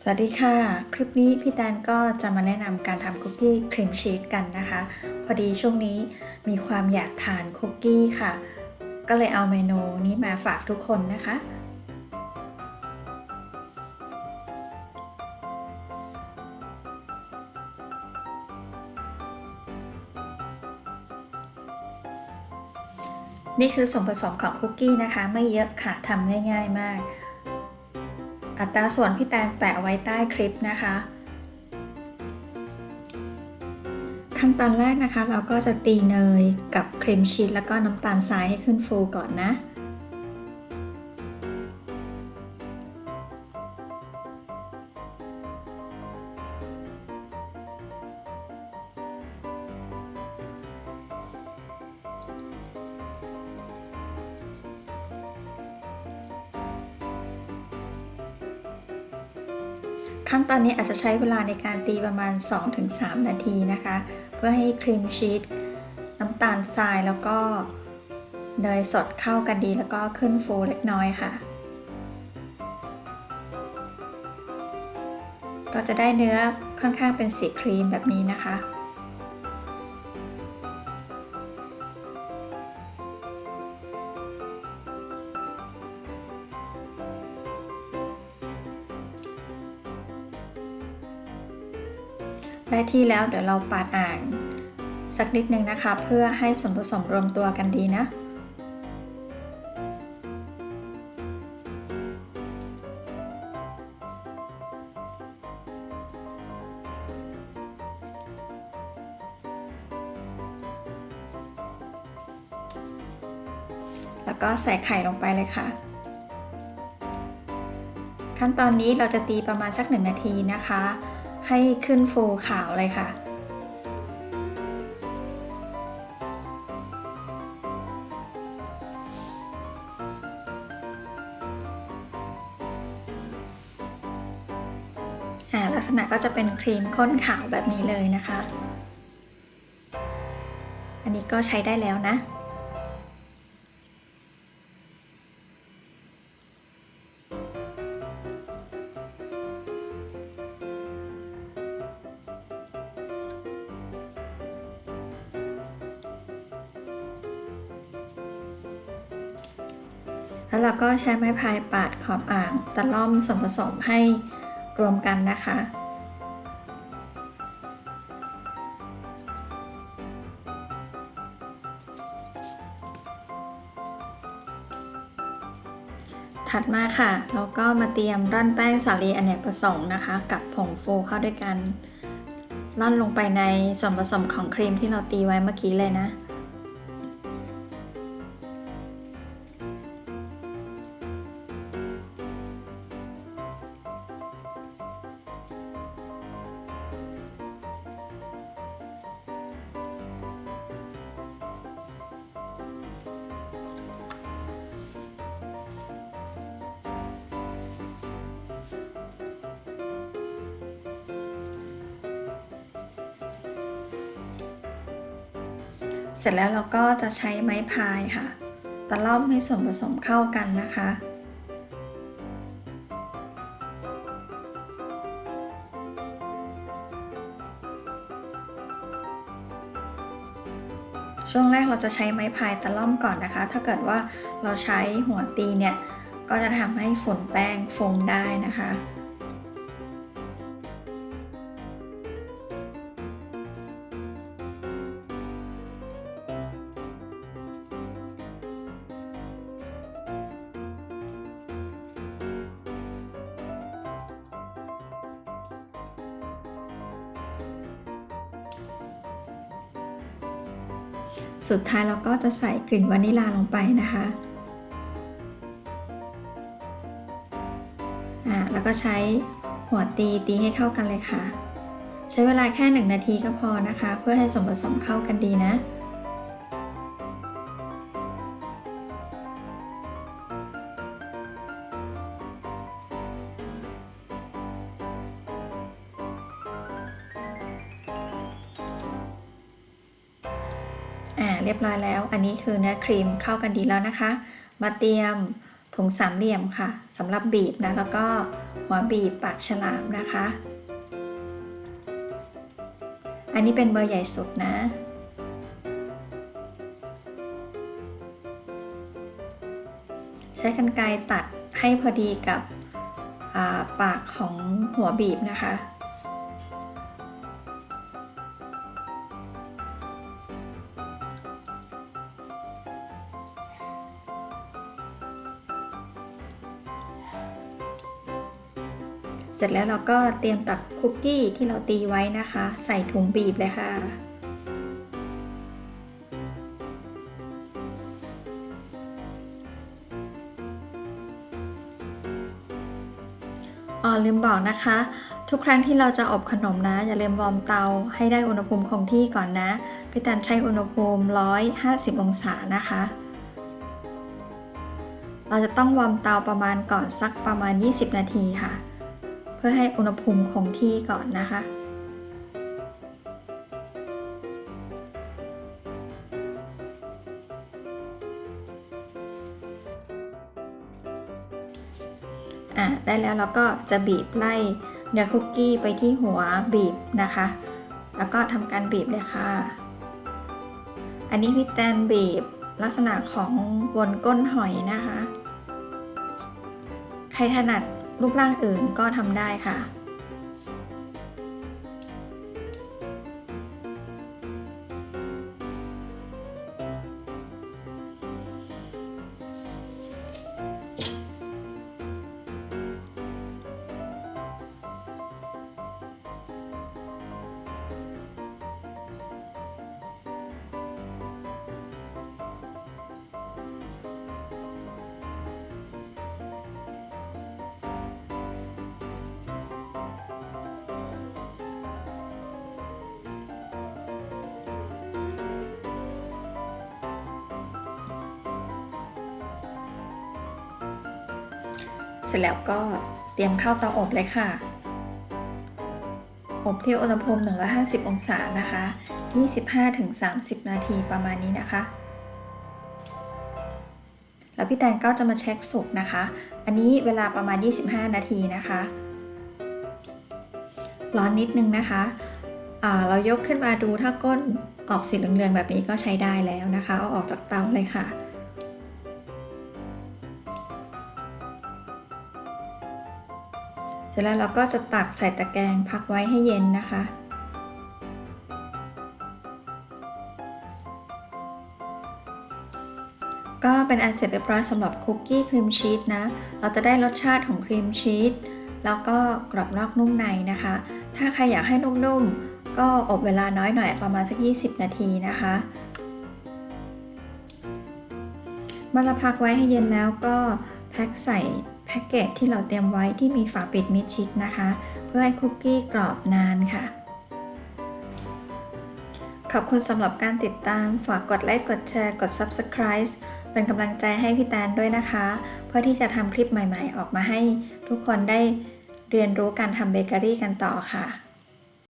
สวัสดีค่ะ คลิปนี้พี่แตนก็จะมาแนะนำการทำคุกกี้ครีมชีสกันนะคะ พอดีช่วงนี้มีความอยากทานคุกกี้ค่ะ ก็เลยเอาเมนูนี้มาฝากทุกคนนะคะ นี่คือส่วนผสมของคุกกี้นะคะ ไม่เยอะค่ะทำง่ายๆมาก ตราส่วนพี่แตนแปะไว้ใต้คลิปนะคะ ขั้นตอนแรกนะคะเราก็จะตีเนยกับครีมชีสแล้วก็น้ำตาลทรายให้ขึ้นฟูก่อนนะ ขั้นตอนนี้อาจจะใช้เวลาในการตีประมาณ 2-3 นาทีนะคะ เพื่อให้ครีมชีสน้ำตาลทรายแล้วก็เนยสดเข้ากันดีแล้วก็ขึ้นฟูเล็กน้อยค่ะ ก็จะได้เนื้อค่อนข้างเป็นสีครีมแบบนี้นะคะ ได้ที่แล้วเดี๋ยวเราปาดอ่าง สักนิดนึงนะคะ เพื่อให้ส่วนผสมรวมตัวกันดีนะ แล้วก็ใส่ไข่ลงไปเลยค่ะขั้นตอนนี้เราจะตีประมาณสักหนึ่งนาทีนะคะ ให้ขึ้นฟูขาวเลยค่ะอ่าลักษณะก็จะเป็นครีมข้นขาวแบบนี้เลยนะคะ อันนี้ก็ใช้ได้แล้วนะ แล้วเราก็ใช้ไม้พายปาดขอบอ่างตะล่อมส่วนผสมให้รวมกันนะคะถัดมาค่ะ เราก็มาเตรียมร่อนแป้งสาลีอเนกประสงค์นะคะ กับผงฟูเข้าด้วยกันร่อนลงไปในส่วนผสมของครีมที่เราตีไว้เมื่อกี้เลยนะ เสร็จแล้วเราก็จะใช้ไม้พายค่ะตะล่อมให้ส่วนผสมเข้ากันนะคะ ช่วงแรกเราจะใช้ไม้พายตะล่อมก่อนนะคะ ถ้าเกิดว่าเราใช้หัวตีเนี่ย ก็จะทำให้ฝุ่นแป้งฟงได้นะคะ สุดท้ายเราก็จะใส่กลิ่นวานิลาลงไปนะคะอ่าแล้วก็ใช้หัวตีตีให้เข้ากันเลยค่ะ ใช้เวลาแค่ 1 นาทีก็พอนะคะ เพื่อให้ส่วนผสมเข้ากันดีนะ อ่าเรียบร้อยแล้ว อันนี้คือเนื้อครีมเข้ากันดีแล้วนะคะ มาเตรียมถุงสามเหลี่ยมค่ะสำหรับบีบนะแล้วก็หัวบีบปากฉลามนะคะ อันนี้เป็นเบอร์ใหญ่สุดนะใช้กรรไกรตัดให้พอดีกับาปากของหัวบีบนะคะ เสร็จแล้วเราก็เตรียมตักคุกกี้ที่เราตีไว้นะคะ ใส่ถุงบีบเลยค่ะ อ๋อลืมบอกนะคะ ทุกครั้งที่เราจะอบขนมนะ อย่าลืมวอร์มเตาให้ได้อุณหภูมิคงที่ก่อนนะพี่ตันใช้อุณหภูมิ 150 องศานะคะเราจะต้องวอร์มเตาประมาณก่อนสักประมาณ 20 นาทีค่ะ เพื่อให้อุณหภูมิคงที่ก่อนนะคะ อะได้แล้วเราก็จะบีบไล่เนื้อคุกกี้ไปที่หัวบีบนะคะ แล้วก็ทำการบีบเลยค่ะ อันนี้พี่แตนบีบลักษณะของวนก้นหอยนะคะ ใครถนัด รูปร่างอื่นก็ทำได้ค่ะ เสร็จแล้วก็เตรียมเข้าเตาอบเลยค่ะ อบที่อุณหภูมิ 150 องศานะคะ 25-30 นาทีประมาณนี้นะคะ แล้วพี่แตนก็จะมาเช็คสุกนะคะ อันนี้เวลาประมาณ 25 นาทีนะคะ ร้อนนิดนึงนะคะอ่าเรายกขึ้นมาดูถ้าก้นออกสีเหลืองๆแบบนี้ก็ใช้ได้แล้วนะคะ เอาออกจากเตาเลยค่ะ ร็จแล้วเราก็จะตักใส่ตะแกรงพักไว้ให้เย็นนะคะ ก็เป็นอันเสร็จเรียบร้อยสำหรับคุกกี้ครีมชีสนะ เราจะได้รสชาติของครีมชีสแล้วก็กรอบนอกนุ่มในนะคะ ถ้าใครอยากให้นุ่มๆ ก็อบเวลาน้อยหน่อยประมาณสัก 20 นาทีนะคะเมื่อเราพักไว้ให้เย็นแล้วก็แพ็คใส่ แพ็กเกจที่เราเตรียมไว้ที่มีฝาปิดมิดชิดนะคะ เพื่อให้คุกกี้กรอบนานค่ะ ขอบคุณสำหรับการติดตาม ฝากกดไลค์ กดแชร์ กด Subscribe เป็นกำลังใจให้พี่แตนด้วยนะคะ เพื่อที่จะทำคลิปใหม่ๆ ออกมาให้ทุกคนได้เรียนรู้การทำเบเกอรี่กันต่อค่ะ